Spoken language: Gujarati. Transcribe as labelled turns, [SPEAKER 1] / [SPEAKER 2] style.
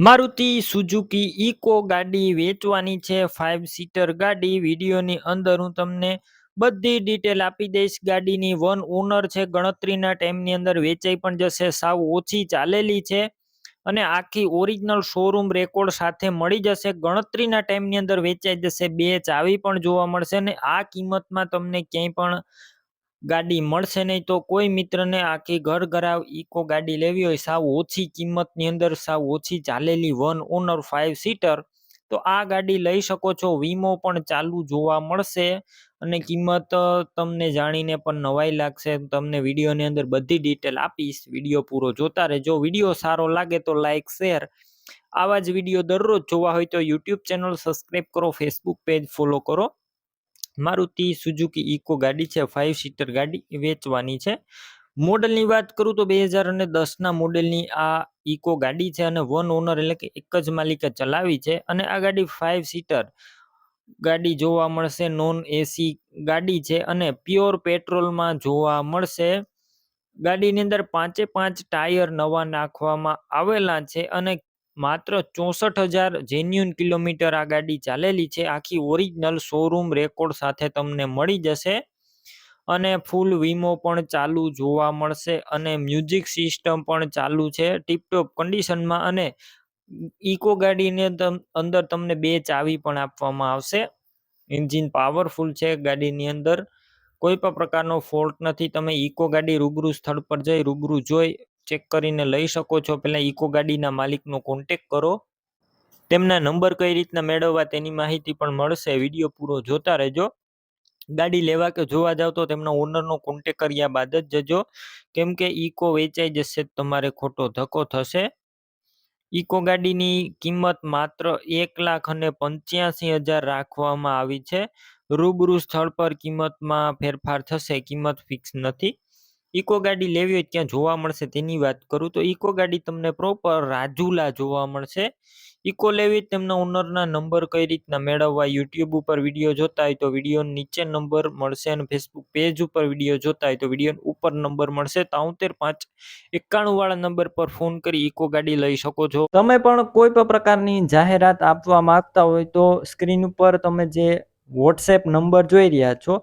[SPEAKER 1] મારુતિ સુઝુકી ઇકો ગાડી વેચવાની છે ફાઇવ સીટર ગાડી. વિડીયોની અંદર હું તમને બધી ડિટેલ આપી દઈશ. ગાડીની વન ઓનર છે, ગણતરીના ટાઈમની અંદર વેચાઈ પણ જશે. સાવ ઓછી ચાલેલી છે અને આખી ઓરિજિનલ શોરૂમ રેકોર્ડ સાથે મળી જશે. ગણતરીના ટાઈમની અંદર વેચાઈ જશે. બે ચાવી પણ જોવા મળશે ને આ કિંમતમાં તમને ક્યાંય પણ ગાડી મળશે નહીં તો કોઈ મિત્રને આખી ઘર ઘરાવ ઇકો ગાડી લેવી હોય, સાવ ઓછી કિંમતની અંદર, સાવ ઓછી ચાલેલી વન ઓનર ફાઇવ સીટર, તો આ ગાડી લઈ શકો છો. વીમો પણ ચાલુ જોવા મળશે અને કિંમત તમને જાણીને પણ નવાઈ લાગશે. તમને વિડીયોની અંદર બધી ડિટેલ આપીશ. વીડિયો પૂરો જોતા રહેજો. વીડિયો સારો લાગે તો લાઇક શેર. આવા જ વીડિયો દરરોજ જોવા હોય તો યુટ્યુબ ચેનલ સબસ્ક્રાઈબ કરો, ફેસબુક પેજ ફોલો કરો. મારુતિ સુઝુકી ઇકો ગાડી છે ફાઇવ સીટર ગાડી વેચવાની છે. મોડલની વાત કરું તો બે હજાર અને દસના મોડેલની આ ઇકો ગાડી છે અને વન ઓનર એટલે કે એક જ માલિકે ચલાવી છે અને આ ગાડી ફાઇવ સીટર ગાડી જોવા મળશે નોન એસી ગાડી છે અને પ્યોર પેટ્રોલમાં જોવા મળશે. ગાડીની અંદર પાંચે પાંચ ટાયર નવા નાખવામાં આવેલા છે અને માત્ર ચોસઠ હજાર જેન્યુન કિલોમીટર આ ગાડી ચાલેલી છે. આખી ઓરિજિનલ શોરૂમ રેકોર્ડ સાથે તમને મળી જશે અને ફૂલ વીમો પણ ચાલુ જોવા મળશે અને મ્યુઝિક સિસ્ટમ પણ ચાલુ છે. ટીપટોપ કન્ડિશનમાં અને ઇકો ગાડીને અંદર તમને બે ચાવી પણ આપવામાં આવશે. એન્જિન પાવરફુલ છે ગાડીની અંદર. કોઈ પણ પ્રકારનો ફોલ્ટ નથી. તમે ઇકો ગાડી રૂબરૂ સ્થળ પર જઈ રૂબરૂ જોઈ ચેક કરીને લઈ શકો છો. પહેલાં ઇકો ગાડીના માલિકનો કોન્ટેક કરો. તેમના નંબર કઈ રીતના મેળવવા તેની માહિતી પણ મળશે. વીડિયો પૂરો જોતા રહેજો. ગાડી લેવા કે જોવા જાવ તો તેમના ઓનરનો કોન્ટેક કર્યા બાદ જ જજો. કેમ કે ઇકો વેચાઈ જશે તમારે ખોટો ધક્કો થશે. ઇકો ગાડીની કિંમત માત્ર એક લાખ અને પંચ્યાસી હજાર રાખવામાં આવી છે. રૂબરૂ સ્થળ પર કિંમતમાં ફેરફાર થશે. કિંમત ફિક્સ નથી. ઇકો ગાડી લેવી હોય ત્યાં જોવા મળશે તેની વાત કરું તો ઇકો ગાડી તમને પ્રોપર રાજુલા જોવા મળશે. ઇકો લેવી તેમના ઓનરના નંબર કઈ રીતના મેળવવા યુટ્યુબ ઉપર વીડિયો જોતા હોય તો વીડિયો નીચે નંબર મળશે અને ફેસબુક પેજ ઉપર વીડિયો જોતા હોય તો વીડિયો ઉપર નંબર મળશે. તોતેર પાંચ એકાણું વાળા નંબર પર ફોન કરી ઇકો ગાડી લઈ શકો છો. તમે પણ કોઈ પણ પ્રકારની જાહેરાત આપવા માંગતા હોય તો સ્ક્રીન ઉપર તમે જે વોટ્સએપ નંબર જોઈ રહ્યા છો